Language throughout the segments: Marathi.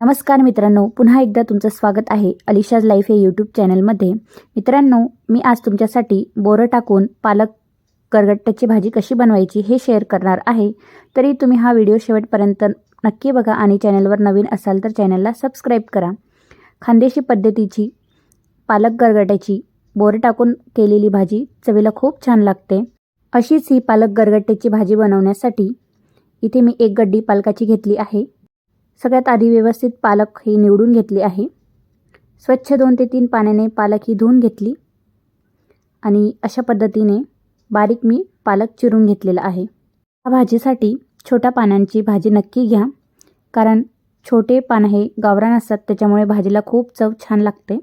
नमस्कार मित्रांनो पुन्हा एकदा तुमचं स्वागत आहे अलिशाज लाईफ या यूट्यूब चॅनलमध्ये मित्रांनो मी आज तुमच्यासाठी बोरं टाकून पालक गरगट्ट्याची भाजी कशी बनवायची हे शेअर करणार आहे. तरी तुम्ही हा व्हिडिओ शेवटपर्यंत नक्की बघा आणि चॅनलवर नवीन असाल तर चॅनलला सबस्क्राईब करा. खानदेशी पद्धतीची पालक गरगट्याची बोरं टाकून केलेली भाजी चवीला खूप छान लागते. अशीच ही पालक गरगट्ट्याची भाजी बनवण्यासाठी इथे मी एक गड्डी पालकाची घेतली आहे. सगळ्यात आधी व्यवस्थित पालक ही निवडून घेतली आहे. स्वच्छ दोन ते तीन पाण्याने पालक ही धुवून घेतली. आणि अशा पद्धतीने बारीक मी पालक चिरून घेतलेला आहे. या भाजीसाठी छोट्या पानांची भाजी नक्की घ्या. कारण छोटे पानं हे गावरान असतात त्याच्यामुळे भाजीला खूप चव छान लागते.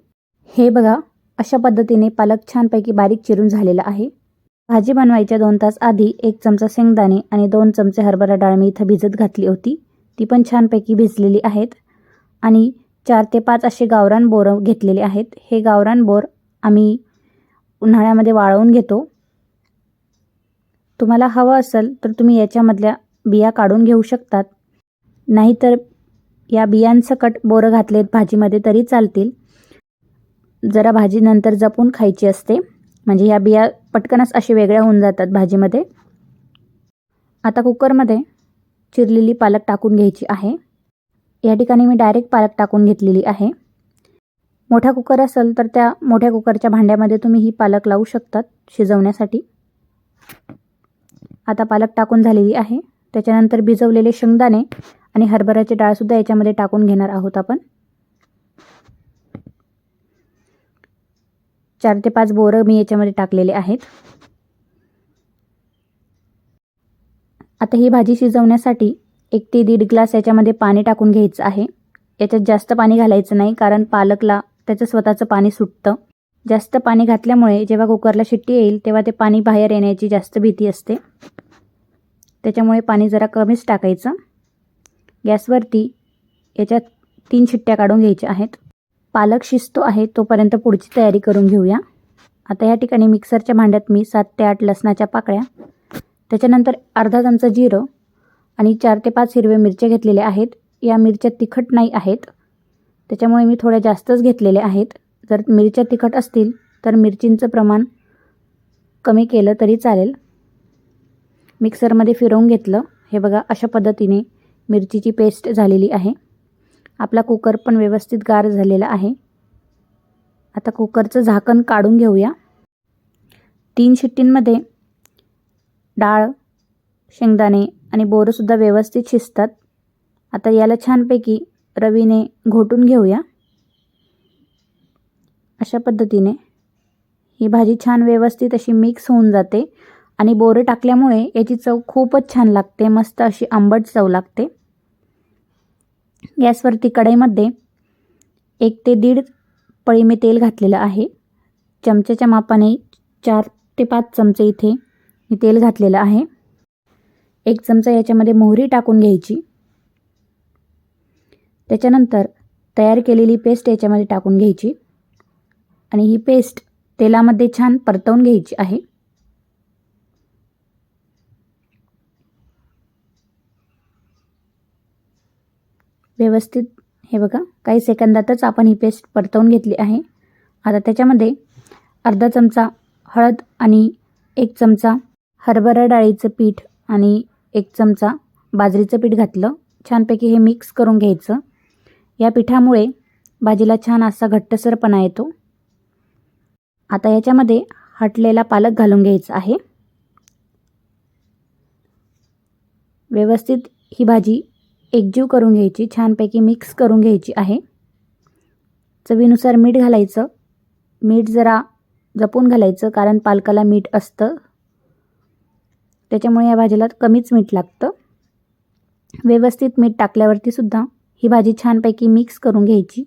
हे बघा अशा पद्धतीने पालक छानपैकी बारीक चिरून झालेला आहे. भाजी बनवायच्या दोन तास आधी एक चमचा शेंगदाणे आणि दोन चमचे हरभरा डाळ मी इथं भिजत घातली होती. ती पण छानपैकी भिजलेली आहेत. आणि चार ते पाच असे गावरान बोरं घेतलेले आहेत. हे गावरान बोर आम्ही उन्हाळ्यामध्ये वाळवून घेतो. तुम्हाला हवं असेल तर तुम्ही याच्यामधल्या बिया काढून घेऊ शकतात. नाहीतर या बियांसकट बोरं घातलेत भाजीमध्ये तरी चालतील. जरा भाजी नंतर जपून खायची असते. म्हणजे ह्या बिया पटकनच असे वेगळ्या होऊन जातात भाजीमध्ये. आता कुकरमध्ये चिरलेली पालक टाकून घ्यायची आहे. या ठिकाणी मी डायरेक्ट पालक टाकून घेतलेली आहे. मोठा कुकर असेल तर त्या मोठ्या कुकरच्या भांड्यामध्ये तुम्ही ही पालक लावू शकतात शिजवण्यासाठी. आता पालक टाकून झालेली आहे. त्याच्यानंतर भिजवलेले शेंगदाणे आणि हरभऱ्याची डाळसुद्धा याच्यामध्ये टाकून घेणार आहोत आपण. चार ते पाच बोरं मी याच्यामध्ये टाकलेले आहेत. आता ही भाजी शिजवण्यासाठी एक ते दीड ग्लास याच्यामध्ये पाणी टाकून घ्यायचं आहे. याच्यात जास्त पाणी घालायचं नाही कारण पालकला त्याचं स्वतःचं पाणी सुटतं. जास्त पाणी घातल्यामुळे जेव्हा कुकरला शिट्टी येईल तेव्हा ते पाणी बाहेर येण्याची जास्त भीती असते. त्याच्यामुळे पाणी जरा कमीच टाकायचं. गॅसवरती याच्यात तीन शिट्ट्या काढून घ्यायच्या आहेत. पालक शिजतो आहे तोपर्यंत पुढची तयारी करून घेऊया. आता या ठिकाणी मिक्सरच्या भांड्यात मी सात ते आठ लसणाच्या पाकळ्या त्याच्यानंतर अर्धा चमचा जिरं आणि चार ते पाच हिरव्या मिरच्या घेतलेल्या आहेत. या मिरच्या तिखट नाही आहेत. त्याच्यामुळे मी थोड्या जास्तच घेतलेल्या आहेत. जर मिरच्या तिखट असतील तर मिरचींचं प्रमाण कमी केलं तरी चालेल. मिक्सरमध्ये फिरवून घेतलं. हे बघा अशा पद्धतीने मिरचीची पेस्ट झालेली आहे. आपला कुकर पण व्यवस्थित गार झालेला आहे. आता कुकरचं झाकण काढून घेऊया. तीन शिट्टींमध्ये डाळ शेंगदाणे आणि बोरंसुद्धा व्यवस्थित शिजतात. आता याला छानपैकी रवीने घोटून घेऊया. अशा पद्धतीने ही भाजी छान व्यवस्थित अशी मिक्स होऊन जाते आणि बोरं टाकल्यामुळे याची चव खूपच छान लागते मस्त अशी आंबट चव लागते. गॅसवरती कढईमध्ये एक ते दीड पळी मी तेल घातलेलं आहे. चमच्याच्या मापाने चार ते पाच चमचे इथे मी तेल घातलेलं आहे. एक चमचा याच्यामध्ये मोहरी टाकून घ्यायची. त्याच्यानंतर तयार केलेली पेस्ट याच्यामध्ये टाकून घ्यायची. आणि ही पेस्ट तेलामध्ये छान परतवून घ्यायची आहे. व्यवस्थित हे बघा काही सेकंदातच आपण ही पेस्ट परतवून घेतली आहे. आता त्याच्यामध्ये अर्धा चमचा हळद आणि एक चमचा हरभरा डाळीचं पीठ आणि एक चमचा बाजरीचं पीठ घातलं. छानपैकी हे मिक्स करून घ्यायचं. या पिठामुळे भाजीला छान असा घट्टसरपणा येतो. आता याच्यामध्ये हटलेला पालक घालून घ्यायचा आहे. व्यवस्थित ही भाजी एकजीव करून घ्यायची. छानपैकी मिक्स करून घ्यायची आहे. चवीनुसार मीठ घालायचं. मीठ जरा जपून घालायचं कारण पालकाला मीठ असतं. त्याच्यामुळे या भाजीला कमीच मीठ लागतं. व्यवस्थित मीठ टाकल्यावरती सुद्धा ही भाजी छानपैकी मिक्स करून घ्यायची.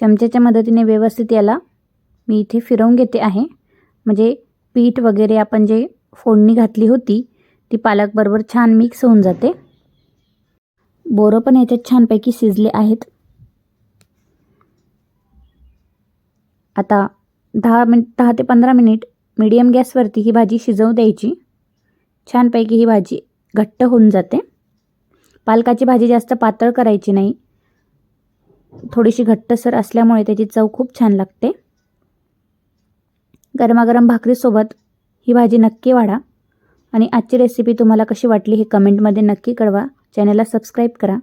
चमच्याच्या मदतीने व्यवस्थित याला मी इथे फिरवून घेते आहे. म्हणजे पीठ वगैरे आपण जे फोडणी घातली होती ती पालकबरोबर छान मिक्स होऊन जाते. बोरं पण याच्यात छानपैकी शिजले आहेत. आता दहा मिन दहा ते पंधरा मिनिट मीडियम गॅसवरती ही भाजी शिजवू द्यायची. छानपैकी ही भाजी घट्ट होऊन जाते. पालकाची भाजी जास्त पातळ करायची नाही. थोडीशी घट्टसर असल्यामुळे त्याची चव खूप छान लागते. गरमागरम भाकरीसोबत ही भाजी नक्की वाढा. आणि आजची रेसिपी तुम्हाला कशी वाटली हे कमेंटमध्ये नक्की कळवा. चॅनलला सबस्क्राईब करा.